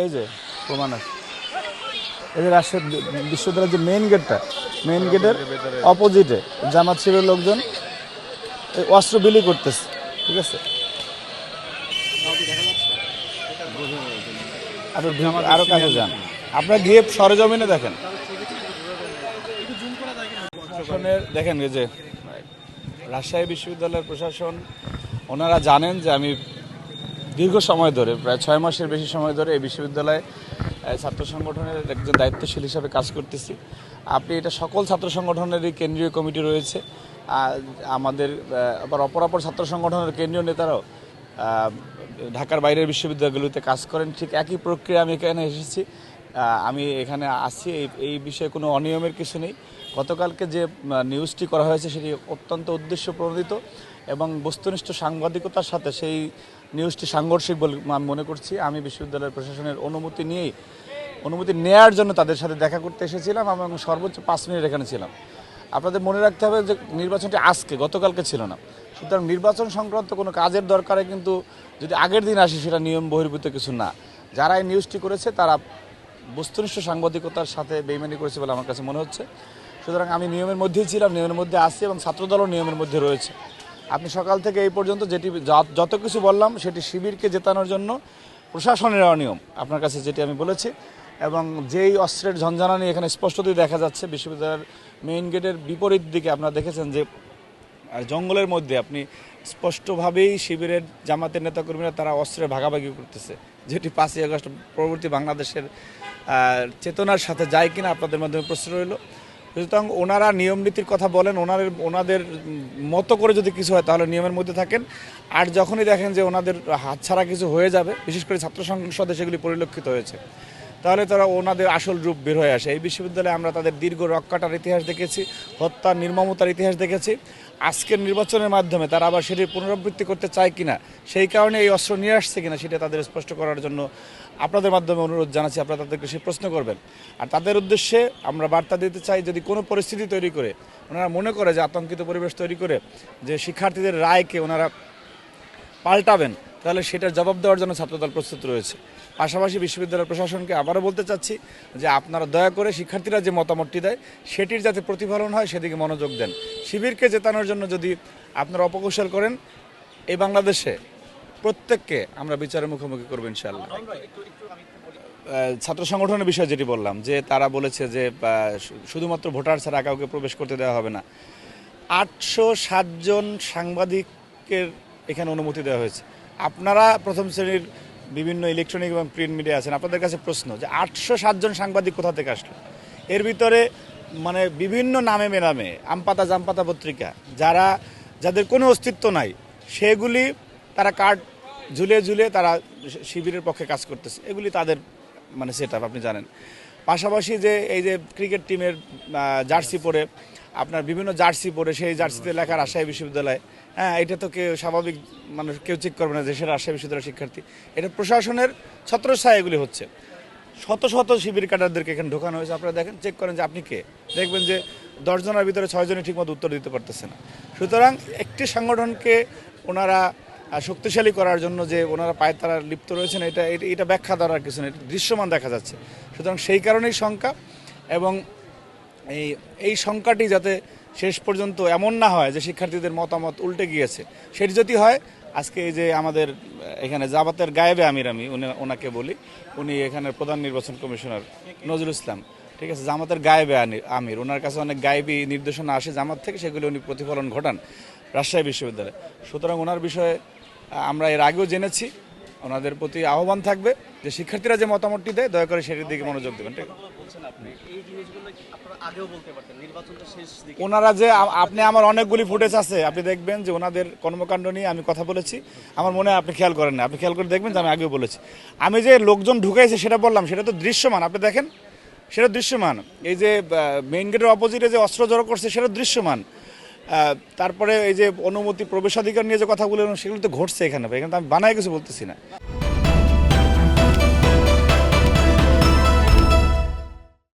এই যে প্রমাণ আছে। এই যে রাজশাহী বিশ্ববিদ্যালয়ের যে মেইন গেটটা মেইন গেটের অপোজিটে জামাত শিবিরের লোকজন অস্ত্র বিলি করতেছে ঠিক আছে? আপনি আরও কাছে যান। আপনার গিয়ে সরেজমিনে দেখেন। প্রশাসনের দেখেন এই যে রাজশাহী বিশ্ববিদ্যালয়ের প্রশাসন ওনারা জানেন যে আমি দীর্ঘ সময় ধরে, প্রায় ছয় মাসের বেশি সময় ধরে এই বিশ্ববিদ্যালয়ে ছাত্র সংগঠনের একজন দায়িত্বশীল হিসাবে কাজ করতেছি। আপনি এটা সকল ছাত্র সংগঠনেরই কেন্দ্রীয় কমিটি রয়েছে। আমাদের আবার অপর অপর ছাত্র সংগঠনের কেন্দ্রীয় নেতারাও ঢাকার বাইরের বিশ্ববিদ্যালয়গুলোতে কাজ করেন। ঠিক একই প্রক্রিয়া আমি এখানে এসেছি। আমি এখানে আসছি এই এই বিষয়ে কোনো অনিয়মের কিছু নেই। গতকালকে যে নিউজটি করা হয়েছে সেটি অত্যন্ত উদ্দেশ্য প্রণোদিত এবং বস্তুনিষ্ঠ সাংবাদিকতার সাথে সেই নিউজটি সাংঘর্ষিক বলে আমি মনে করছি। আমি বিশ্ববিদ্যালয়ের প্রশাসনের অনুমতি নিয়েই, অনুমতি নেয়ার জন্য তাদের সাথে দেখা করতে এসেছিলাম এবং সর্বোচ্চ পাঁচ মিনিট এখানে ছিলাম। আপনাদের মনে রাখতে হবে যে, নির্বাচনটি আজকে, গতকালকে ছিল না। সুতরাং নির্বাচন সংক্রান্ত কোনো কাজের দরকারে কিন্তু যদি আগের দিন আসে সেটা নিয়ম বহির্ভূত কিছু না। যারা এই নিউজটি করেছে তারা বস্তুনিষ্ঠ সাংবাদিকতার সাথে বেইমানি করেছে বলে আমার কাছে মনে হচ্ছে। সুতরাং আমি নিয়মের মধ্যেই ছিলাম, নিয়মের মধ্যে আসছি এবং ছাত্রদলও নিয়মের মধ্যে রয়েছে। আপনি সকাল থেকে এই পর্যন্ত যেটি যত কিছু বললাম, সেটি শিবিরকে জেতানোর জন্য প্রশাসনের অনিয়ম, আপনার কাছে যেটি আমি বলেছি। এবং যেই অস্ত্রের ঝঞ্ঝানানি এখানে স্পষ্টতই দেখা যাচ্ছে, বিশ্ববিদ্যালয়ের মেইন গেটের বিপরীত দিকে আপনারা দেখেছেন যে জঙ্গলের মধ্যে আপনি স্পষ্টভাবেই শিবিরের জামাতের নেতাকর্মীরা তারা অস্ত্রের ভাগাভাগি করতেছে। যেটি পাঁচই আগস্ট পরবর্তী বাংলাদেশের চেতনার সাথে যায় কিনা আপনাদের মাধ্যমে প্রশ্ন রইল। সুতরাং ওনারা নিয়ম নীতির কথা বলেন, ওনাদের ওনাদের মতো করে যদি কিছু হয় তাহলে নিয়মের মধ্যে থাকেন। আর যখনই দেখেন যে ওনাদের হাতছাড়া কিছু হয়ে যাবে, বিশেষ করে ছাত্র সংসদে সেগুলি পরিলক্ষিত হয়েছে। তাহলে তারা ওনাদের আসল রূপ বের হয়ে আসে। এই বিশ্ববিদ্যালয়ে আমরা তাদের দীর্ঘ রক্ষাটার ইতিহাস দেখেছি, হত্যা, নির্মমতার ইতিহাস দেখেছি। আজকের নির্বাচনের মাধ্যমে তারা আবার সেটির পুনরাবৃত্তি করতে চায় কিনা, সেই কারণে এই অস্ত্র নিয়ে আসছে কিনা সেটা তাদের স্পষ্ট করার জন্য আপনাদের মাধ্যমে অনুরোধ জানাচ্ছি, আপনারা তাদেরকে সে প্রশ্ন করবেন। আর তাদের উদ্দেশ্যে আমরা বার্তা দিতে চাই, যদি কোনো পরিস্থিতি তৈরি করে, ওনারা মনে করে যে আতঙ্কিত পরিবেশ তৈরি করে, যে শিক্ষার্থীদের রায়কে ওনারা পাল্টাবেন, তাহলে সেটার জবাব দেওয়ার জন্য ছাত্রদল প্রস্তুত রয়েছে। পাশাপাশি বিশ্ববিদ্যালয় প্রশাসনকে আবারও বলতে চাচ্ছি যে আপনারা দয়া করে শিক্ষার্থীরা যে মতামতটি দেয় সেটির যাতে প্রতিফলন হয় সেদিকে মনোযোগ দেন। শিবিরকে জেতানোর জন্য যদি আপনারা অপকৌশল করেন এই বাংলাদেশে প্রত্যেককে আমরা বিচারের মুখোমুখি করব ইনশাআল্লাহ। আহ, ছাত্র সংগঠনের বিষয়ে যেটি বললাম যে তারা বলেছে যে শুধুমাত্র ভোটার ছাড়া কাউকে প্রবেশ করতে দেওয়া হবে না। আটশো সাতজন সাংবাদিকের এখানে অনুমতি দেওয়া হয়েছে। আপনারা প্রথম শ্রেণির বিভিন্ন ইলেকট্রনিক এবং প্রিন্ট মিডিয়া আছেন, আপনাদের কাছে প্রশ্ন যে আটশো সাতজন সাংবাদিক কোথা থেকে আসলো? এর ভিতরে মানে বিভিন্ন নামে মেনামে আমপাতা জামপাতা পত্রিকা, যারা, যাদের কোনো অস্তিত্ব নাই, সেগুলি তারা কার্ড ঝুলিয়ে ঝুলে তারা শিবিরের পক্ষে কাজ করতেছে। এগুলি তাদের মানে সেট আপনি জানেন। পাশাপাশি যে এই যে ক্রিকেট টিমের জার্সি পরে আপনার বিভিন্ন জার্সি পরে সেই জার্সিতে লেখা রাজশাহী বিশ্ববিদ্যালয়। হ্যাঁ এটা তো কেউ স্বাভাবিক মানুষ, কেউ চেক করবে না সে রাজশাহী বিশ্ববিদ্যালয়ের শিক্ষার্থী। এটা প্রশাসনের ছত্রছায়া এগুলি হচ্ছে। শত শত শিবির কাটারদেরকে এখানে ঢোকানো হয়েছে। আপনারা দেখেন চেক করেন যে আপনি কে? দেখবেন যে দশজনের ভিতরে ছয়জনই ঠিকমতো উত্তর দিতে পারতেছে না। সুতরাং একটি সংগঠনকে ওনারা শক্তিশালী করার জন্য যে ওনারা পায়ে তারা লিপ্ত রয়েছেন, এটা, এটা- ব্যাখ্যা দেওয়ার কিছু এটা দৃশ্যমান দেখা যাচ্ছে। সুতরাং সেই কারণেই শঙ্কা এবং এই এই সংখ্যাটি যাতে শেষ পর্যন্ত এমন না হয় যে শিক্ষার্থীদের মতামত উল্টে গিয়েছে, সেটি যদি হয়, আজকে এই যে আমাদের, এখানে জাবাতের গায়েবে আমির আমি ওনাকে বলি, উনি এখানে প্রধান নির্বাচন কমিশনার নজরুল ইসলাম, ঠিক আছে? জামাতের গায়েবে আমির, ওনার কাছে অনেক গায়েবী নির্দেশনা আসে জামাত থেকে, সেগুলি উনি প্রতিফলন ঘটান রাজশাহী বিশ্ববিদ্যালয়ে। সুতরাং ওনার বিষয়ে আমরা এর আগেও জেনেছি ওনাদের প্রতি আহ্বান থাকবে যে শিক্ষার্থীরা যে মতামতটি দেয় দয়া করে সেটির দিকে মনোযোগ দেবেন ঠিক ওনারা যে আপনি আমার অনেকগুলি ফুটেজ আছে আপনি দেখবেন যে ওনাদের কর্মকাণ্ড নিয়ে আমি কথা বলেছি। আমার মনে হয় আপনি খেয়াল করেন না আপনি খেয়াল করে দেখবেন যে আমি আগেও বলেছি। আমি যে লোকজন ঢুকাইছে সেটা বললাম সেটা তো দৃশ্যমান আপনি দেখেন? সেটা দৃশ্যমান। এই যে মেইন গেটের অপোজিটে যে অস্ত্র জড়ো করছে সেটা দৃশ্যমান। তারপরে এই যে অনুমতি প্রবেশাধিকার নিয়ে যে কথা বললেন, সেগুলো তো ঘটছে এখানে এখানে আমি বানায় কিছু বলতেছি না।